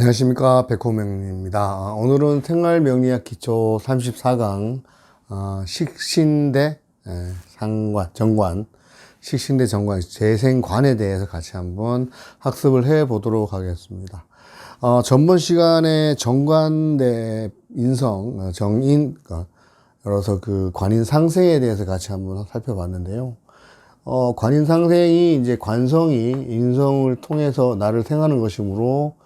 안녕하십니까 백호명입니다. 아, 오늘은 생활명리학 기초 34강 어, 식신대 에, 상관 정관 식신대 정관 재생관에 대해서 같이 한번 학습을 해 보도록 하겠습니다. 어, 전번 시간에 정관대 인성 어, 정인 어, 열어서 그 관인 상생에 대해서 같이 한번 살펴봤는데요. 어, 관인 상생이 이제 관성이 인성을 통해서 나를 생하는 것이므로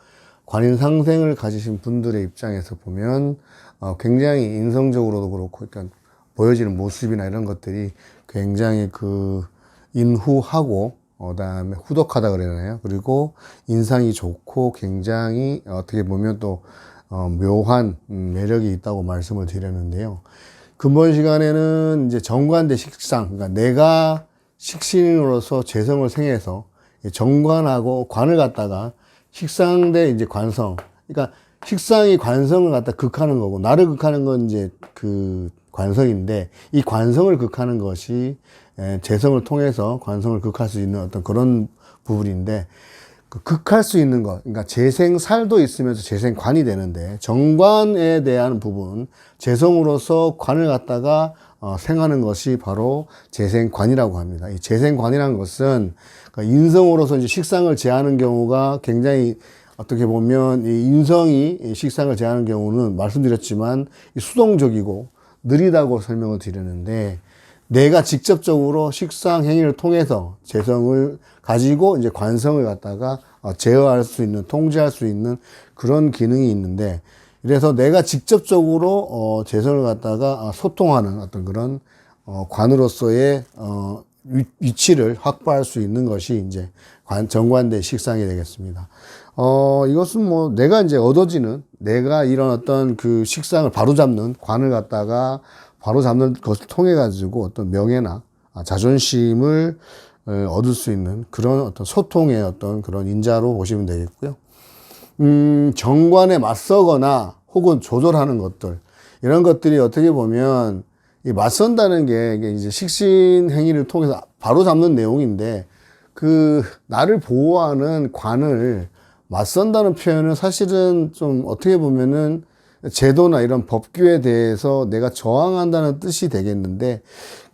관인 상생을 가지신 분들의 입장에서 보면 어, 굉장히 인성적으로도 그렇고 그러니까 보여지는 모습이나 이런 것들이 굉장히 그 인후하고 어, 그다음에 후덕하다 그러나요? 그리고 인상이 좋고 굉장히 어떻게 보면 또 어, 묘한 음, 매력이 있다고 말씀을 드렸는데요. 근본 시간에는 이제 정관대 식상, 그러니까 내가 식신으로서 재성을 생해서 이 정관하고 관을 갖다가 식상 대 이제 관성. 그러니까 식상이 관성을 갖다 극하는 거고 나를 극하는 건 이제 그 관성인데 이 관성을 극하는 것이 에, 재성을 통해서 관성을 극할 수 있는 어떤 그런 부분인데 그 극할 수 있는 것, 그러니까 재생살도 있으면서 재생관이 되는데 정관에 대한 부분, 재성으로서 관을 갖다가 어, 생하는 것이 바로 재생관이라고 합니다. 이 재생관이라는 것은 그러니까 인성으로서 이제 식상을 제하는 경우가 굉장히 어떻게 보면 이 인성이 이 식상을 제하는 경우는 말씀드렸지만 이 수동적이고 느리다고 설명을 드렸는데 내가 직접적으로 식상 행위를 통해서 재성을 가지고 이제 관성을 갖다가 어, 제어할 수 있는 통제할 수 있는 그런 기능이 있는데 그래서 내가 직접적으로 어 재성을 갖다가 어, 소통하는 어떤 그런 어 관으로서의 어 위치를 확보할 수 있는 것이 이제 관, 정관대 식상이 되겠습니다. 어, 이것은 뭐 내가 이제 얻어지는 내가 이런 어떤 그 식상을 바로잡는 관을 갖다가 바로잡는 것을 통해 가지고 어떤 명예나 아, 자존심을 얻을 수 있는 그런 어떤 소통의 어떤 그런 인자로 보시면 되겠고요. 음, 정관에 맞서거나 혹은 조절하는 것들 이런 것들이 어떻게 보면 이 맞선다는 게 이제 식신 행위를 통해서 바로 잡는 내용인데 그 나를 보호하는 관을 맞선다는 표현은 사실은 좀 어떻게 보면은 제도나 이런 법규에 대해서 내가 저항한다는 뜻이 되겠는데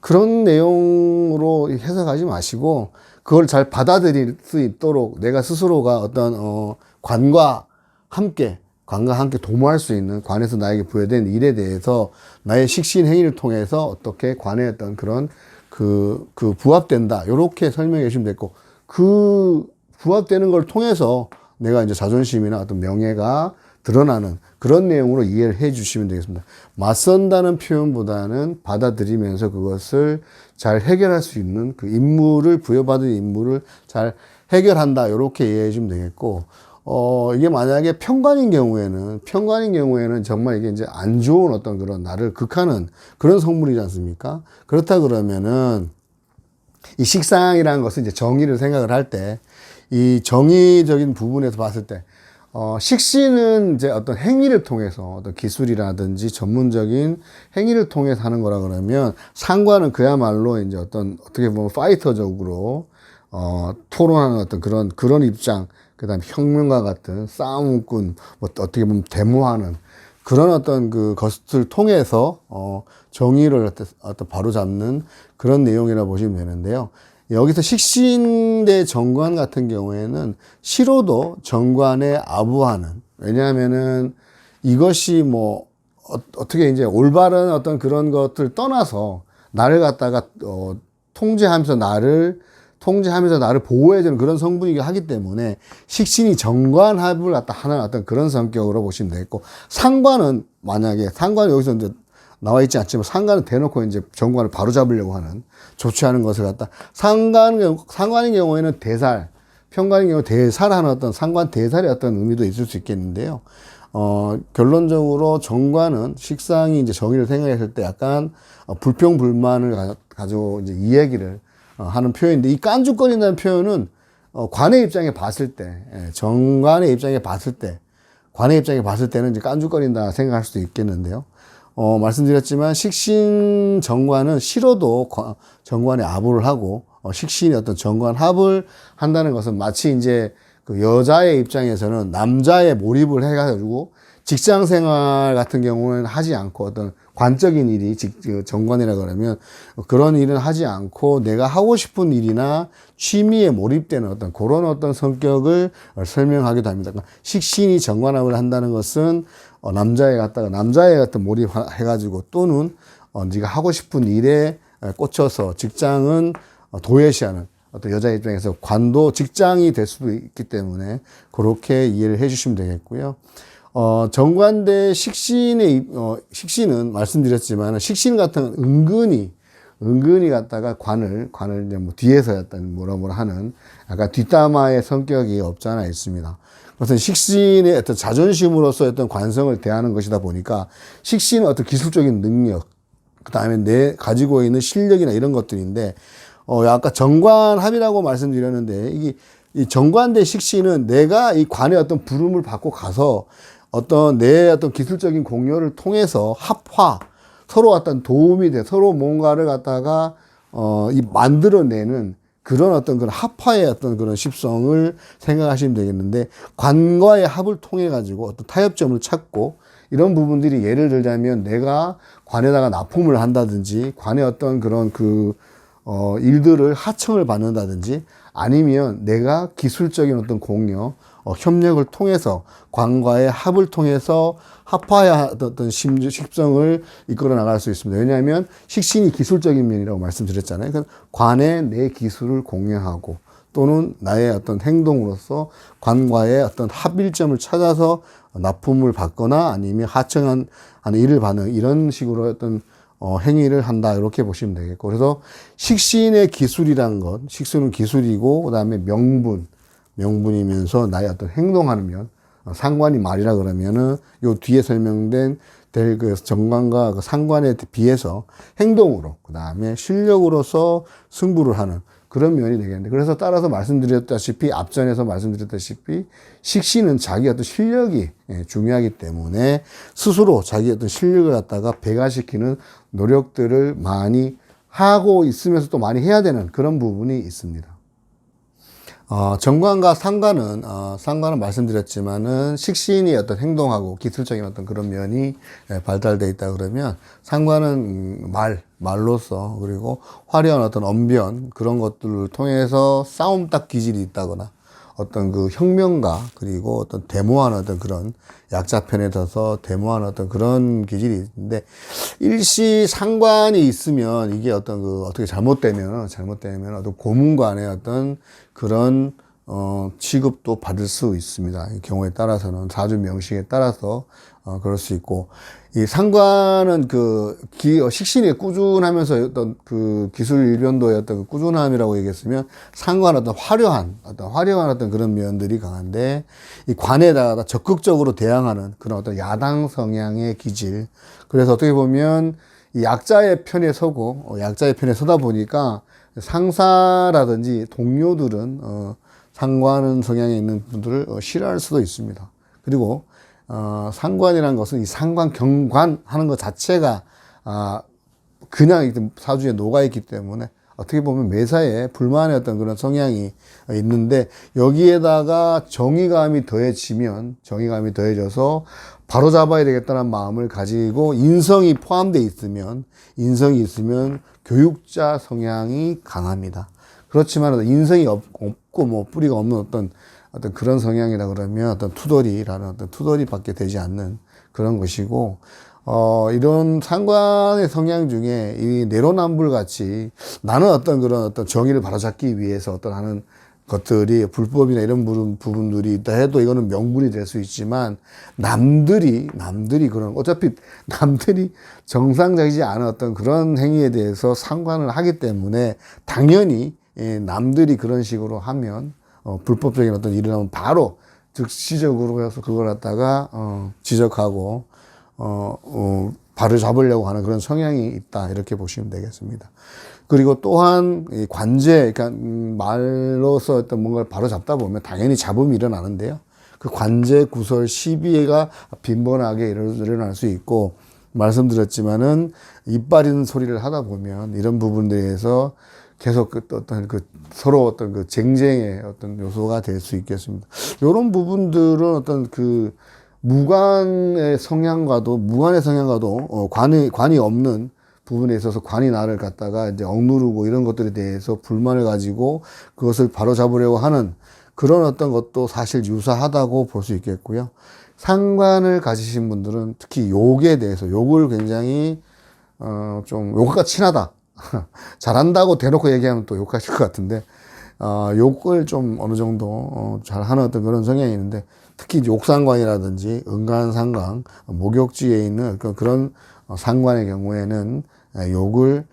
그런 내용으로 해석하지 마시고 그걸 잘 받아들일 수 있도록 내가 스스로가 어떤 어 관과 함께 관과 함께 도모할 수 있는 관에서 나에게 부여된 일에 대해서 나의 식신 행위를 통해서 어떻게 관의 어떤 그런 그, 그 부합된다. 요렇게 설명해 주시면 됐고, 그 부합되는 걸 통해서 내가 이제 자존심이나 어떤 명예가 드러나는 그런 내용으로 이해를 해 주시면 되겠습니다. 맞선다는 표현보다는 받아들이면서 그것을 잘 해결할 수 있는 그 임무를 부여받은 임무를 잘 해결한다. 이렇게 이해해 주면 되겠고, 어, 이게 만약에 평관인 경우에는, 평관인 경우에는 정말 이게 이제 안 좋은 어떤 그런 나를 극하는 그런 성물이지 않습니까? 그렇다 그러면은 이 식상이라는 것은 이제 정의를 생각을 할 때, 이 정의적인 부분에서 봤을 때, 어, 식신은 이제 어떤 행위를 통해서 어떤 기술이라든지 전문적인 행위를 통해서 하는 거라 그러면 상관은 그야말로 이제 어떤 어떻게 보면 파이터적으로 어, 토론하는 어떤 그런 그런 입장, 그 다음에 혁명과 같은 싸움꾼, 뭐 어떻게 보면 데모하는 그런 어떤 그 것을 통해서 어, 정의를 어떤, 어떤 바로 잡는 그런 내용이라 고 보시면 되는데요. 여기서 식신대 정관 같은 경우에는 시로도 정관에 아부하는 왜냐하면은 이것이 뭐 어, 떻게 이제 올바른 어떤 그런 것들 떠나서 나를 갖다가 어, 통제하면서 나를 통제하면서 나를 보호해주는 그런 성분이기 하기 때문에 식신이 정관합을 갖다 하는 어떤 그런 성격으로 보시면 되겠고 상관은 만약에 상관 여기서 이제 나와 있지 않지만 상관은 대놓고 이제 정관을 바로 잡으려고 하는 조치하는 것을 갖다 상관 상관인 경우에는 대살 평관인 경우 대살하는 어떤 상관 대살의 어떤 의미도 있을 수 있겠는데요. 어, 결론적으로 정관은 식상이 이제 정의를 생각했을 때 약간 어, 불평불만을 가, 가지고 이제 이 얘기를 어, 하는 표현인데 이 깐죽거린다는 표현은 어, 관의 입장에 봤을 때, 예, 정관의 입장에 봤을 때, 관의 입장에 봤을 때는 이제 깐죽거린다 생각할 수도 있겠는데요. 어, 말씀드렸지만 식신 정관은 싫어도 정관에 아부를 하고 어, 식신이 어떤 정관 합을 한다는 것은 마치 이제 그 여자의 입장에서는 남자의 몰입을 해가지고 직장 생활 같은 경우는 하지 않고 어떤 관적인 일이 직, 그 정관이라 그러면 그런 일은 하지 않고 내가 하고 싶은 일이나 취미에 몰입되는 어떤 그런 어떤 성격을 설명하기도 합니다. 그러니까 식신이 정관합을 한다는 것은 어, 남자애 갖다가 남자애 같은 몰입해가지고 또는 어, 네가 하고 싶은 일에 꽂혀서 직장은 어, 도외시하는 어떤 여자 입장에서 관도 직장이 될 수도 있기 때문에 그렇게 이해를 해주시면 되겠고요. 어, 정관대 식신의, 어, 식신은 말씀드렸지만, 식신 같은 은근히, 은근히 갖다가 관을, 관을 이제 뭐 뒤에서 약간 뭐라 뭐라 하는 약간 뒷담화의 성격이 없지 않아 있습니다. 그것은 식신의 어떤 자존심으로서 어떤 관성을 대하는 것이다 보니까 식신은 어떤 기술적인 능력, 그 다음에 내 가지고 있는 실력이나 이런 것들인데, 어, 아까 정관합이라고 말씀드렸는데, 이게 이 정관대 식신은 내가 이 관의 어떤 부름을 받고 가서 어떤 내 어떤 기술적인 공유를 통해서 합화, 서로 어떤 도움이 돼, 서로 뭔가를 갖다가, 어, 이 만들어내는 그런 어떤 그런 합화의 어떤 그런 십성을 생각하시면 되겠는데, 관과의 합을 통해 가지고 어떤 타협점을 찾고, 이런 부분들이 예를 들자면 내가 관에다가 납품을 한다든지, 관의 어떤 그런 그, 어, 일들을 하청을 받는다든지, 아니면 내가 기술적인 어떤 공유, 어, 협력을 통해서 관과의 합을 통해서 합화의 어떤 심, 식성을 이끌어 나갈 수 있습니다. 왜냐하면 식신이 기술적인 면이라고 말씀드렸잖아요. 그러니까 관의 내 기술을 공유하고 또는 나의 어떤 행동으로서 관과의 어떤 합일점을 찾아서 납품을 받거나 아니면 하청한 일을 받는 이런 식으로 어떤 어, 행위를 한다 이렇게 보시면 되겠고 그래서 식신의 기술이라는 것 식신은 기술이고 그다음에 명분 명분이면서 나의 어떤 행동하는 면, 어, 상관이 말이라 그러면은 요 뒤에 설명된 될그 정관과 그 상관에 비해서 행동으로, 그 다음에 실력으로서 승부를 하는 그런 면이 되겠는데. 그래서 따라서 말씀드렸다시피, 앞전에서 말씀드렸다시피, 식신은 자기 어떤 실력이 예, 중요하기 때문에 스스로 자기 어떤 실력을 갖다가 배가시키는 노력들을 많이 하고 있으면서 또 많이 해야 되는 그런 부분이 있습니다. 어, 정관과 상관은, 어, 상관은 말씀드렸지만은 식신이 어떤 행동하고 기술적인 어떤 그런 면이 예, 발달되어 있다 그러면 상관은 음, 말, 말로서 그리고 화려한 어떤 언변 그런 것들을 통해서 싸움 딱 기질이 있다거나 어떤 그 혁명가 그리고 어떤 데모하는 어떤 그런 약자 편에 서서 데모하는 어떤 그런 기질이 있는데 일시 상관이 있으면 이게 어떤 그 어떻게 잘못되면 잘못되면 어떤 고문관의 어떤 그런 어 취급도 받을 수 있습니다. 경우에 따라서는 사주 명식에 따라서 어 그럴 수 있고 이 상관은 그 기, 식신이 꾸준하면서 어떤 그 기술 일변도의 어떤 그 꾸준함이라고 얘기했으면 상관 어떤 화려한 어떤 화려한 어떤 그런 면들이 강한데 이 관에다가 적극적으로 대항하는 그런 어떤 야당 성향의 기질. 그래서 어떻게 보면 이 약자의 편에 서고 어, 약자의 편에 서다 보니까 상사라든지 동료들은 어, 상관은 성향에 있는 분들을 어, 싫어할 수도 있습니다. 그리고 어, 상관이라는 것은 이 상관 경관 하는 것 자체가 아, 그냥 사주에 녹아 있기 때문에 어떻게 보면 매사에 불만의 어떤 그런 성향이 있는데 여기에다가 정의감이 더해지면 정의감이 더해져서 바로 잡아야 되겠다는 마음을 가지고 인성이 포함되어 있으면 인성이 있으면 교육자 성향이 강합니다. 그렇지만 인성이 없고 뭐 뿌리가 없는 어떤 어떤 그런 성향이라 그러면 어떤 투덜이라는 어떤 투덜이밖에 되지 않는 그런 것이고 어 이런 상관의 성향 중에 이 내로남불 같이 나는 어떤 그런 어떤 정의를 바로잡기 위해서 어떤 하는 것들이 불법이나 이런 부분들이 있다 해도 이거는 명분이 될 수 있지만 남들이 남들이 그런 어차피 남들이 정상적이지 않은 어떤 그런 행위에 대해서 상관을 하기 때문에 당연히 예, 남들이 그런 식으로 하면 어, 불법적인 어떤 일을 하면 바로 즉시적으로 해서 그걸 갖다가 어, 지적하고 어, 어, 발을 잡으려고 하는 그런 성향이 있다 이렇게 보시면 되겠습니다. 그리고 또한 이 관제, 그러니까 음, 말로서 어떤 뭔가를 바로 잡다 보면 당연히 잡음이 일어나는데요. 그 관제 구설 시비가 빈번하게 일어날 수 있고 말씀드렸지만은 이빨 있는 소리를 하다 보면 이런 부분들에서 계속 그 어떤 그 서로 어떤 그 쟁쟁의 어떤 요소가 될 수 있겠습니다. 이런 부분들은 어떤 그 무관의 성향과도 무관의 성향과도 어, 관이 관이 없는 부분에 있어서 관이 나를 갖다가 이제 억누르고 이런 것들에 대해서 불만을 가지고 그것을 바로 잡으려고 하는 그런 어떤 것도 사실 유사하다고 볼 수 있겠고요. 상관을 가지신 분들은 특히 욕에 대해서 욕을 굉장히 어, 좀 욕과 친하다. 잘한다고 대놓고 얘기하면 또 욕하실 것 같은데, 어, 욕을 좀 어느 정도 어, 잘 하는 어떤 그런 성향이 있는데, 특히 욕상관이라든지 은간상관, 목욕지에 있는 그- 그런 어, 상관의 경우에는 에, 욕을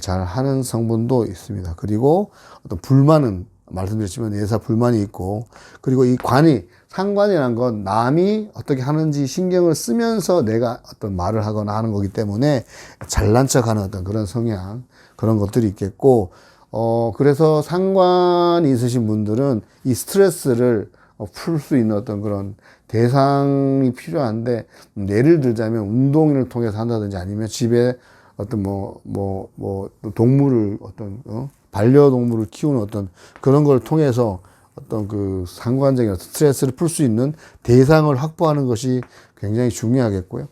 잘 하는 성분도 있습니다. 그리고 어떤 불만은 말씀드렸지만 예사 불만이 있고, 그리고 이 관이 상관이란 건 남이 어떻게 하는지 신경을 쓰면서 내가 어떤 말을 하거나 하는 거기 때문에 잘난 척 하는 어떤 그런 성향, 그런 것들이 있겠고, 어, 그래서 상관이 있으신 분들은 이 스트레스를 풀 수 있는 어떤 그런 대상이 필요한데, 음, 예를 들자면 운동을 통해서 한다든지 아니면 집에 어떤 뭐, 뭐, 뭐, 동물을 어떤, 어? 반려동물을 키우는 어떤 그런 걸 통해서 어떤 그 상관적인 스트레스를 풀 수 있는 대상을 확보하는 것이 굉장히 중요하겠고요.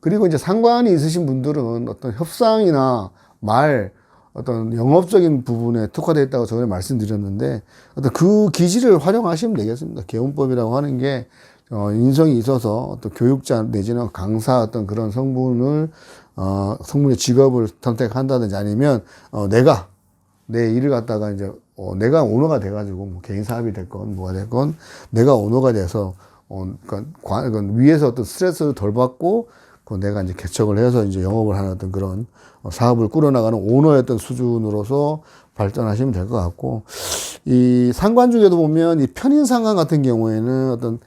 그리고 이제 상관이 있으신 분들은 어떤 협상이나 말, 어떤 영업적인 부분에 특화되어 있다고 전에 말씀드렸는데, 어떤 그 기질을 활용하시면 되겠습니다. 개운법이라고 하는 게, 어, 인성이 있어서 어떤 교육자 내지는 강사 어떤 그런 성분을, 어, 성분의 직업을 선택한다든지 아니면, 어, 내가 내 일을 갖다가 이제 어, 내가 오너가 돼가지고 뭐 개인 사업이 됐건 뭐가 됐건 내가 오너가 돼서 어, 그러니까 관, 그러니까 위에서 어떤 스트레스를 덜 받고 그 내가 이제 개척을 해서 이제 영업을 하는 어떤 그런 어, 사업을 꾸려나가는 어떤 수준으로서 발전하시면 될 것 같고 이 상관 중에도 보면 이 편인 상관 같은 경우에는 어떤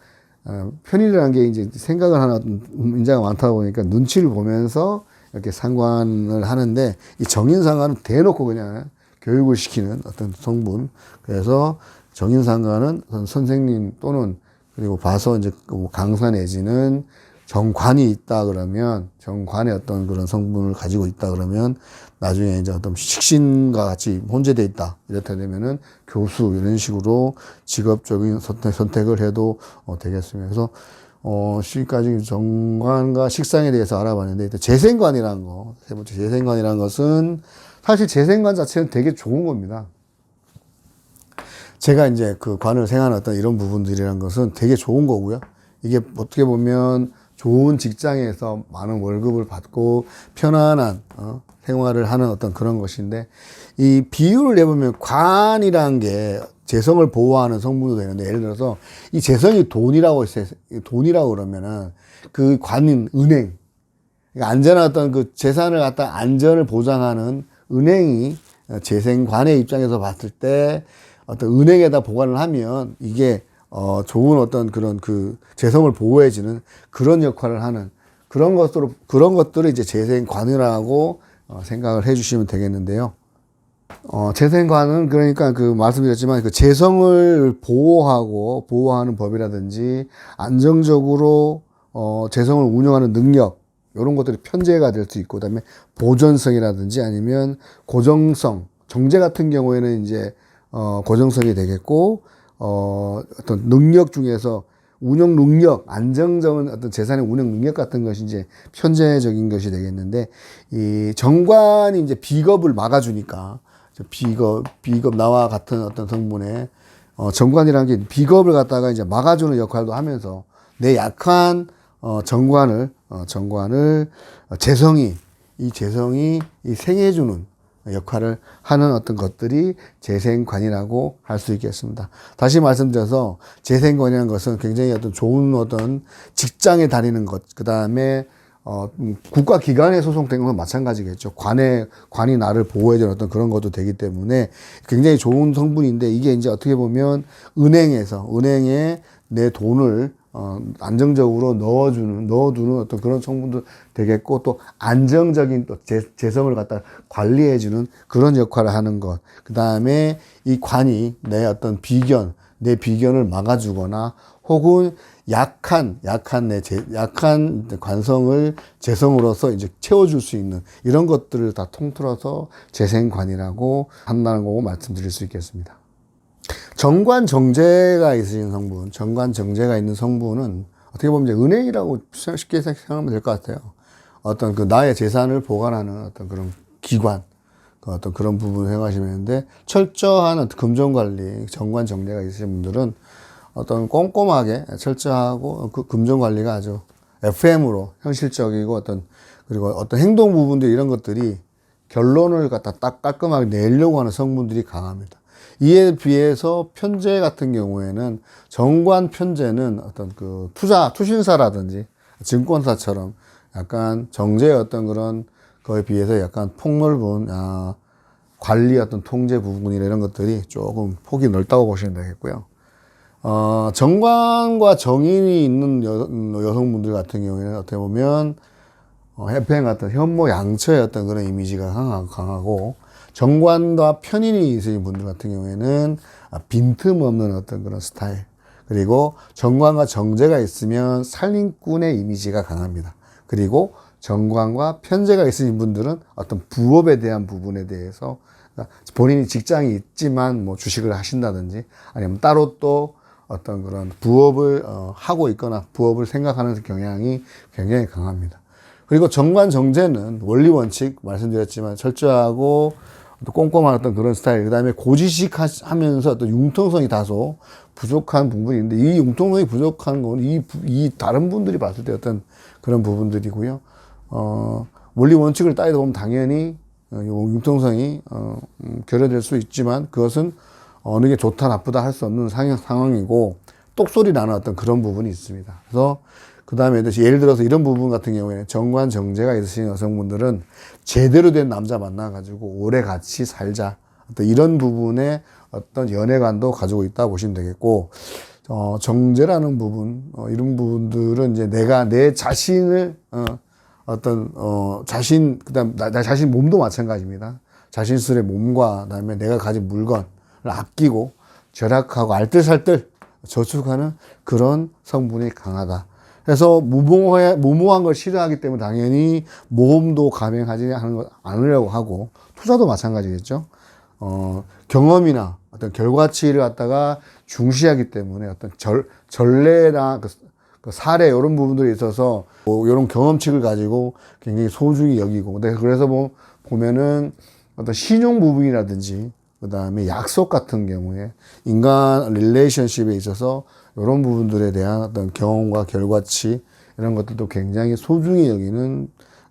어, 편인이라는 게 이제 생각을 하는 인자가 많다 보니까 눈치를 보면서 이렇게 상관을 하는데 이 정인 상관은 대놓고 그냥 교육을 시키는 어떤 성분. 그래서 정인상관은 선생님 또는 그리고 봐서 이제 그 강사 내지는 정관이 있다 그러면 정관의 어떤 그런 성분을 가지고 있다 그러면 나중에 이제 어떤 식신과 같이 혼재돼 있다 이렇다 되면은 교수 이런 식으로 직업적인 선택, 선택을 해도 어, 되겠습니다. 그래서 어, 지금까지 정관과 식상에 대해서 알아봤는데 일단 재생관이라는 거 세 번째 재생관이라는 것은 사실 재생관 자체는 되게 좋은 겁니다. 제가 이제 그 관을 어떤 이런 부분들이란 것은 되게 좋은 거고요. 이게 어떻게 보면 좋은 직장에서 많은 월급을 받고 편안한 어, 생활을 하는 어떤 그런 것인데 이 비유를 내보면 관이라는 게 재성을 보호하는 성분도 되는데 예를 들어서 이 재성이 돈이라고 했어요. 돈이라고 그러면은 그 관인 은행 그러니까 안전한 어떤 그 재산을 갖다 안전을 보장하는 은행이 재생관의 입장에서 봤을 때 어떤 은행에다 보관을 하면 이게 어 좋은 어떤 그런 그 재성을 보호해주는 그런 역할을 하는 그런 것으로 그런 것들을 이제 재생관이라고 어 생각을 해주시면 되겠는데요. 어, 재생관은 그러니까 그 말씀드렸지만 그 재성을 보호하고 보호하는 법이라든지 안정적으로 어, 재성을 운영하는 능력 이런 것들이 편제가 될 수 있고 그다음에 보존성이라든지 아니면 고정성 정제 같은 경우에는 이제 어, 고정성이 되겠고 어, 어떤 능력 중에서 운영 능력, 안정적인 어떤 재산의 운영 능력 같은 것이 이제 편제적인 것이 되겠는데, 이 정관이 이제 비겁을 막아주니까, 저 비겁, 비겁 나와 같은 어떤 성분의, 어, 정관이라는 게 비겁을 갖다가 이제 막아주는 역할도 하면서, 내 약한, 어, 정관을, 어, 정관을, 어, 재성이, 이 재성이 이 생해주는 역할을 하는 어떤 것들이 재생관이라고 할 수 있겠습니다. 다시 말씀드려서 재생관이라는 것은 굉장히 어떤 좋은 어떤 직장에 다니는 것, 그 다음에 어, 음, 국가 기관에 소송된 건 마찬가지겠죠. 관에, 관이 나를 보호해주는 어떤 그런 것도 되기 때문에 굉장히 좋은 성분인데 이게 이제 어떻게 보면 은행에서, 은행에 내 돈을 어, 안정적으로 넣어주는, 넣어두는 어떤 그런 성분도 되겠고, 또 안정적인 또 재, 재성을 갖다 관리해주는 그런 역할을 하는 것. 그 다음에 이 관이 내 어떤 비견, 내 비견을 막아주거나, 혹은 약한 약한 내 재, 약한 관성을 재성으로서 이제 채워줄 수 있는 이런 것들을 다 통틀어서 재생관이라고 한다는 거고 말씀드릴 수 있겠습니다. 정관 정제가 있으신 성분, 정관 정제가 있는 성분은 어떻게 보면 이제 은행이라고 쉽게 생각하면 될 것 같아요. 어떤 그 나의 재산을 보관하는 어떤 그런 기관, 그 어떤 그런 부분을 생각하시면 되는데 철저한 금전 관리, 정관 정제가 있으신 분들은 어떤 꼼꼼하게 철저하고 그 금전 관리가 아주 FM으로 현실적이고 어떤 그리고 어떤 행동 부분들 이런 것들이 결론을 갖다 딱 깔끔하게 내려고 하는 성분들이 강합니다. 이에 비해서 편제 같은 경우에는 정관 편제는 어떤 그 투자 투신사라든지 증권사처럼 약간 정제의 어떤 그런 거에 비해서 약간 폭넓은 아, 관리 어떤 통제 부분이나 이런 것들이 조금 폭이 넓다고 보시면 되겠고요. 어, 정관과 정인이 있는 여, 여성분들 같은 경우에는 어떻게 보면 어, 해팽 같은 현모 양처의 어떤 그런 이미지가 강하- 강하고 정관과 편인이 있으신 분들 같은 경우에는 아, 빈틈없는 어떤 그런 스타일 그리고 정관과 정제가 있으면 살림꾼의 이미지가 강합니다. 그리고 정관과 편제가 있으신 분들은 어떤 부업에 대한 부분에 대해서 그러니까 본인이 직장이 있지만 뭐 주식을 하신다든지 아니면 따로 또 어떤 그런 부업을 어, 하고 있거나 부업을 생각하는 경향이 굉장히 강합니다. 그리고 정관 정제는 원리 원칙 말씀드렸지만 철저하고 또 꼼꼼한 어떤 그런 스타일, 그 다음에 고지식 하면서 어떤 융통성이 다소 부족한 부분이 있는데 이 융통성이 부족한 건 이, 이 다른 분들이 봤을 때 어떤 그런 부분들이고요. 어, 원리 원칙을 따지다 보면 당연히 어, 요 융통성이 어, 음, 결여될 수 있지만 그것은 어느 게 좋다 나쁘다 할 수 없는 상황, 상황이고 똑소리 나는 어떤 그런 부분이 있습니다. 그래서 그 다음에 예를 들어서 이런 부분 같은 경우에 정관 정제가 있으신 여성분들은 제대로 된 남자 만나가지고 오래 같이 살자 어떤 이런 부분에 어떤 연애관도 가지고 있다 보시면 되겠고 어, 정제라는 부분 어, 이런 부분들은 이제 내가 내 자신을 어, 어떤 어, 자신 그다음 나, 나 자신 몸도 마찬가지입니다. 자신 스스로의 몸과 그다음에 내가 가진 물건을 아끼고 절약하고 알뜰살뜰 저축하는 그런 성분이 강하다. 그래서 무모해, 무모한 걸 싫어하기 때문에 당연히 모험도 감행하지 않으려고 하고 투자도 마찬가지겠죠. 어, 경험이나 어떤 결과치를 갖다가 중시하기 때문에 어떤 절, 전례나 그, 그 사례 이런 부분들이 있어서 뭐 이런 경험치를 가지고 굉장히 소중히 여기고 근데 그래서 뭐 보면은 어떤 신용 부분이라든지 그 다음에 약속 같은 경우에 인간 릴레이션십에 있어서 이런 부분들에 대한 어떤 경험과 결과치 이런 것들도 굉장히 소중히 여기는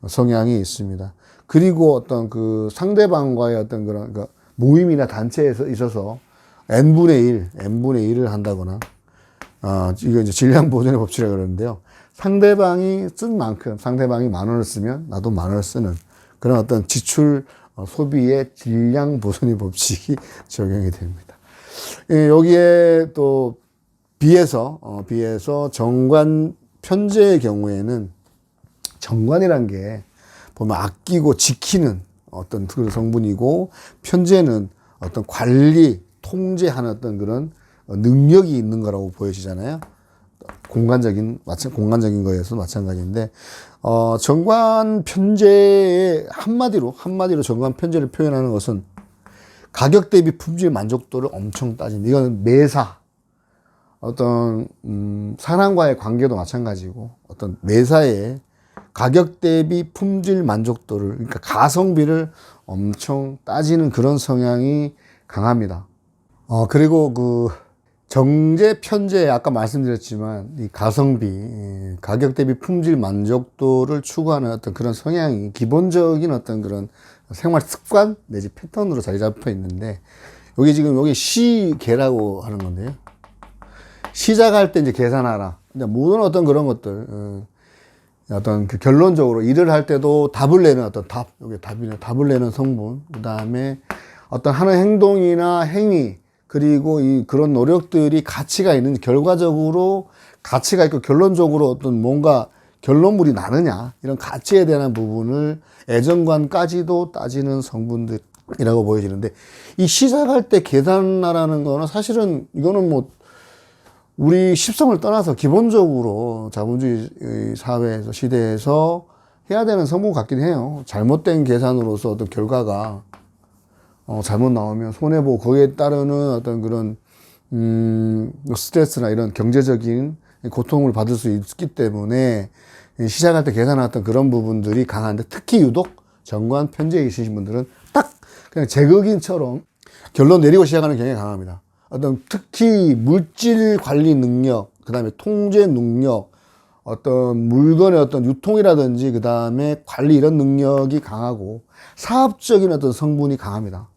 성향이 있습니다. 그리고 어떤 그 상대방과의 어떤 그런 그 모임이나 단체에서 있어서 n분의 1, n분의 1을 한다거나 아, 이거 이제 질량 보존의 법칙이라고 그러는데요. 상대방이 쓴 만큼 상대방이 만 원을 쓰면 나도 만 원을 쓰는 그런 어떤 지출 어, 소비의 질량 보존의 법칙이 적용이 됩니다. 예, 여기에 또 비해서 어, 비해서 정관 편제의 경우에는 정관이란 게 보면 아끼고 지키는 어떤 그런 성분이고 편제는 어떤 관리 통제하는 어떤 그런 어, 능력이 있는 거라고 보여지잖아요. 공간적인 마찬 공간적인 거에서 마찬가지인데 어 정관 편제의 한마디로 한마디로 정관 편제를 표현하는 것은 가격 대비 품질 만족도를 엄청 따진다. 이거는 매사 어떤 음 사람과의 관계도 마찬가지고 어떤 매사의 가격 대비 품질 만족도를 그러니까 가성비를 엄청 따지는 그런 성향이 강합니다. 어 그리고 그 정제 편제 아까 말씀드렸지만 이 가성비 예, 가격 대비 품질 만족도를 추구하는 어떤 그런 성향이 기본적인 어떤 그런 생활 습관 내지 패턴으로 자리 잡혀 있는데 여기 지금 여기 시계라고 하는 건데요. 시작할 때 이제 계산하라. 근데 모든 어떤 그런 것들 어, 어떤 그 결론적으로 일을 할 때도 답을 내는 어떤 답 여기 답이네 답을 내는 성분 그 다음에 어떤 하는 행동이나 행위 그리고 이 그런 노력들이 가치가 있는 결과적으로 가치가 있고 결론적으로 어떤 뭔가 결론물이 나느냐 이런 가치에 대한 부분을 애정관까지도 따지는 성분들이라고 보여지는데 이 시작할 때 계산하라는 거는 사실은 이거는 뭐 우리 십성을 떠나서 기본적으로 자본주의 사회에서 시대에서 해야 되는 성분 같긴 해요. 잘못된 계산으로서 어떤 결과가 어, 잘못 나오면 손해보고 거기에 따르는 어떤 그런 음, 스트레스나 이런 경제적인 고통을 받을 수 있기 때문에 시작할 때 계산했던 그런 부분들이 강한데 특히 유독 정관 편제에 있으신 분들은 딱 그냥 제극인처럼 결론 내리고 시작하는 경향이 강합니다. 어떤 특히 물질 관리 능력, 그 다음에 통제 능력, 어떤 물건의 어떤 유통이라든지 그 다음에 관리 이런 능력이 강하고 사업적인 어떤 성분이 강합니다.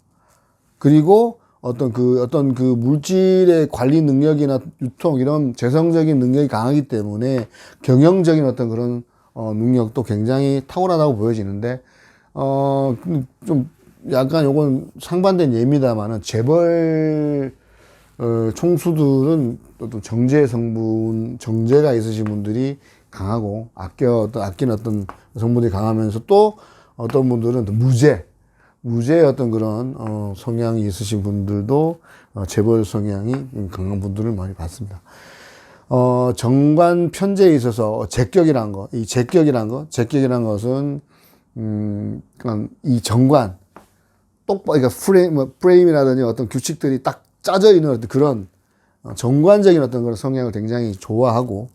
그리고 어떤 그 어떤 그 물질의 관리 능력이나 유통 이런 재성적인 능력이 강하기 때문에 경영적인 어떤 그런 어 능력도 굉장히 탁월하다고 보여지는데 어 좀 약간 요건 상반된 예입니다만은 재벌 어 총수들은 또 정제 성분 정제가 있으신 분들이 강하고 아껴 어떤 아끼는 어떤 성분이 강하면서 또 어떤 분들은 또 무죄 무죄의 어떤 그런 어, 성향이 있으신 분들도 어, 재벌 성향이 강한 분들을 많이 봤습니다. 어, 정관 편제에 있어서 제격이란 거, 이 제격이란 거, 제격이란 것은 음, 이 정관 똑바, 그러니까 프레임, 뭐 프레임이라든지 어떤 규칙들이 딱 짜져 있는 어떤 그런 어, 정관적인 어떤 그런 성향을 굉장히 좋아하고,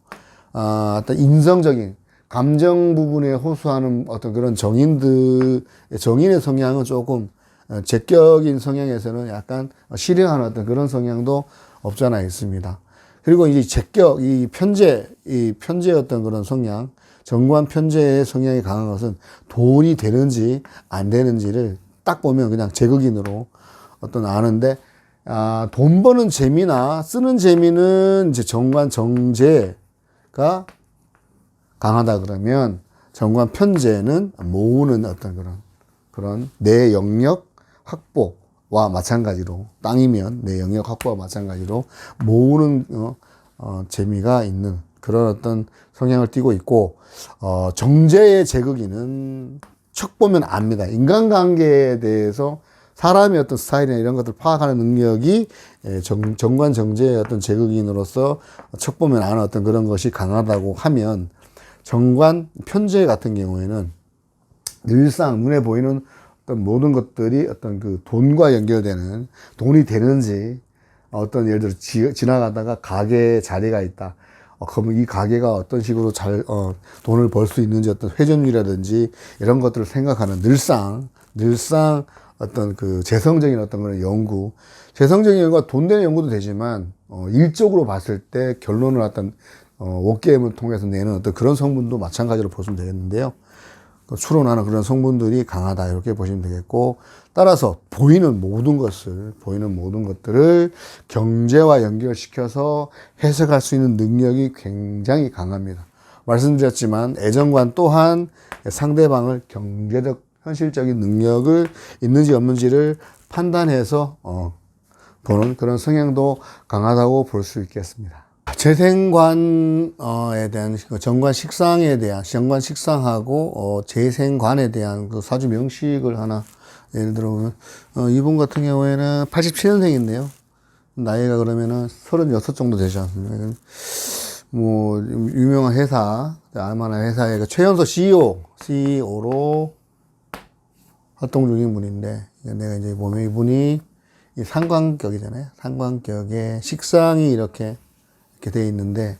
아, 어떤 인성적인 감정 부분에 호소하는 어떤 그런 정인들, 정인의 성향은 조금 어, 제격인 성향에서는 약간 실행하는 어떤 그런 성향도 없잖아 있습니다. 그리고 이제 제격, 이 편제, 이 편제 어떤 그런 성향, 정관 편제의 성향이 강한 것은 돈이 되는지 안 되는지를 딱 보면 그냥 제극인으로 어떤 아는데, 아, 돈 버는 재미나 쓰는 재미는 이제 정관 정제가 강하다 그러면 정관 편제는 모으는 어떤 그런 그런 내 영역 확보와 마찬가지로 땅이면 내 영역 확보와 마찬가지로 모으는 어, 어, 재미가 있는 그런 어떤 성향을 띠고 있고 어, 정제의 제극이는 척 보면 압니다. 인간관계에 대해서 사람의 어떤 스타일이나 이런 것들 파악하는 능력이 예, 정, 정관 정제의 어떤 제극인으로서 척 보면 아는 어떤 그런 것이 강하다고 하면 정관 편제 같은 경우에는 늘상 눈에 보이는 어떤 모든 것들이 어떤 그 돈과 연결되는 돈이 되는지 어떤 예를 들어 지, 지나가다가 가게 자리가 있다. 어, 그러면 이 가게가 어떤 식으로 잘, 어, 돈을 벌 수 있는지 어떤 회전율이라든지 이런 것들을 생각하는 늘상, 늘상 어떤 그 재성적인 어떤 그런 연구, 재성적인 연구가 돈 되는 연구도 되지만, 어, 일적으로 봤을 때 결론을 어떤 어, 워게임을 통해서 내는 어떤 그런 성분도 마찬가지로 보시면 되겠는데요. 그 추론하는 그런 성분들이 강하다 이렇게 보시면 되겠고 따라서 보이는 모든 것을 보이는 모든 것들을 경제와 연결시켜서 해석할 수 있는 능력이 굉장히 강합니다. 말씀드렸지만 애정관 또한 상대방을 경제적 현실적인 능력을 있는지 없는지를 판단해서 어, 보는 그런 성향도 강하다고 볼 수 있겠습니다. 재생관에 대한 그 정관 식상에 대한 정관 식상하고 어, 재생관에 대한 그 사주 명식을 하나 예를 들어 보면 어, 이분 같은 경우에는 87년생인데요. 나이가 그러면은 36 정도 되지 않습니까? 뭐 유명한 회사 알만한 회사의 그 최연소 CEO CEO로 활동 중인 분인데 내가 이제 보면 이분이 이 상관격이잖아요. 상관격에 식상이 이렇게 이렇게 돼 있는데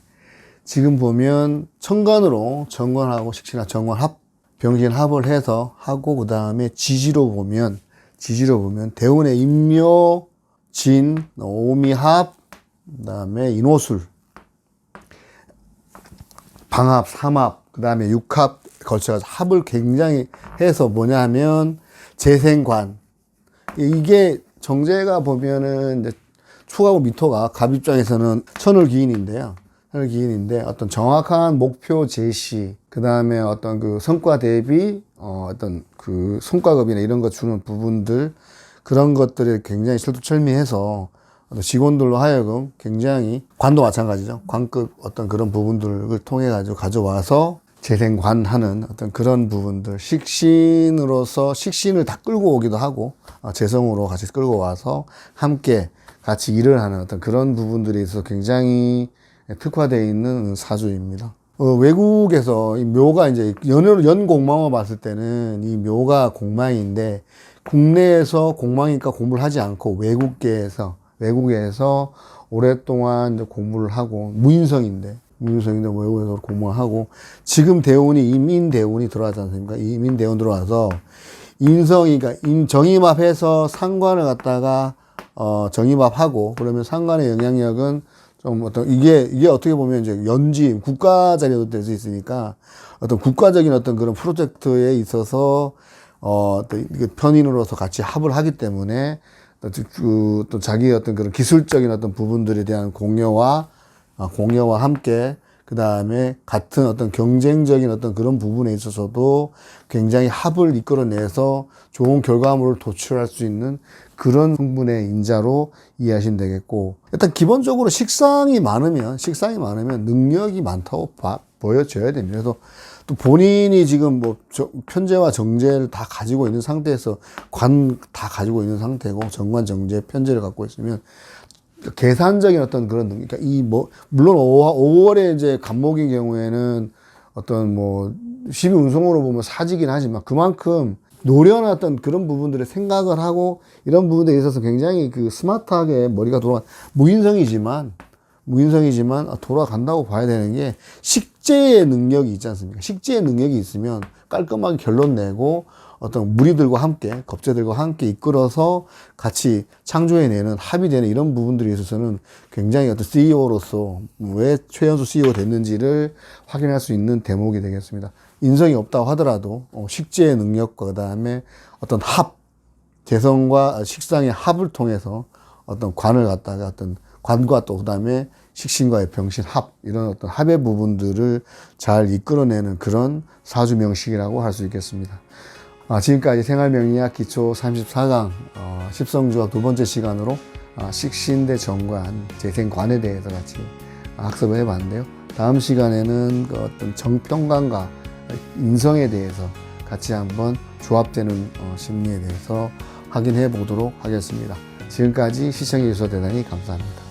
지금 보면 천간으로 정관하고 식신화 정관 합 병신 합을 해서 하고 그 다음에 지지로 보면 지지로 보면 대운의 임묘 진 오미합 그 다음에 인호술 방합 삼합 그 다음에 육합 걸쳐서 합을 굉장히 해서 뭐냐 하면 재생관. 이게 정제가 보면은 이제 축하고 미토가 갑 입장에서는 천을 기인인데요. 천을 기인인데 어떤 정확한 목표 제시, 그 다음에 어떤 그 성과 대비 어, 어떤 그 성과급이나 이런 거 주는 부분들 그런 것들이 굉장히 철두철미해서 직원들로 하여금 굉장히 관도 마찬가지죠. 관급 어떤 그런 부분들을 통해 가지고 가져와서 재생관하는 어떤 그런 부분들 식신으로서 식신을 다 끌고 오기도 하고 어, 재성으로 같이 끌고 와서 함께 같이 일을 하는 어떤 그런 부분들에 있어서 굉장히 특화되어 있는 사주입니다. 어, 외국에서 이 묘가 이제 연, 연 공망을 봤을 때는 이 묘가 공망인데 국내에서 공망이니까 공부를 하지 않고 외국계에서 외국에서 오랫동안 이제 공부를 하고 무인성인데 무인성인데 외국에서 공부를 하고 지금 대운이 임인대운이 들어가지 않습니까? 이 임인대운 들어와서 인성이가 인 정임합해서 상관을 갖다가 어 정임합하고 그러면 상관의 영향력은 좀 어떤 이게 이게 어떻게 보면 이제 연지 국가 자리도 될 수 있으니까 어떤 국가적인 어떤 그런 프로젝트에 있어서 어 이게 편인으로서 같이 합을 하기 때문에 또, 그, 또 자기의 어떤 그런 기술적인 어떤 부분들에 대한 공여와 아, 공여와 함께 그 다음에 같은 어떤 경쟁적인 어떤 그런 부분에 있어서도 굉장히 합을 이끌어내서 좋은 결과물을 도출할 수 있는 그런 성분의 인자로 이해하시면 되겠고 일단 기본적으로 식상이 많으면 식상이 많으면 능력이 많다고 봐- 보여져야 됩니다. 그래서 또 본인이 지금 뭐 저- 편제와 정제를 다 가지고 있는 상태에서 관 다 가지고 있는 상태고 정관 정제 편제를 갖고 있으면 계산적인 어떤 그런 능력, 그러니까 이 뭐, 물론 5월, 에 이제 간목인 경우에는 어떤 뭐, 12 운송으로 보면 사지긴 하지만 그만큼 어떤 그런 부분들의 생각을 하고 이런 부분에 있어서 굉장히 그 스마트하게 머리가 돌아, 무인성이지만, 무인성이지만 돌아간다고 봐야 되는 게 식재의 능력이 있지 않습니까? 식재의 능력이 있으면 깔끔하게 결론 내고 어떤 무리들과 함께 겁재들과 함께 이끌어서 같이 창조해내는 합의되는 이런 부분들에 있어서는 굉장히 어떤 CEO로서 왜 최연소 CEO 됐는지를 확인할 수 있는 대목이 되겠습니다. 인성이 없다고 하더라도 어, 식재의 능력과 그다음에 어떤 합 재성과 식상의 합을 통해서 어떤 관을 갖다가 어떤 관과 또 그다음에 식신과의 병신 합 이런 어떤 합의 부분들을 잘 이끌어내는 그런 사주 명식이라고 할 수 있겠습니다. 아, 지금까지 생활명리학 기초 34강 어, 십성주학 두 번째 시간으로 아, 식신대 정관 재생관에 대해서 같이 학습을 해봤는데요. 다음 시간에는 그 어떤 정평관과 인성에 대해서 같이 한번 조합되는 어, 심리에 대해서 확인해 보도록 하겠습니다. 지금까지 시청해 주셔서 대단히 감사합니다.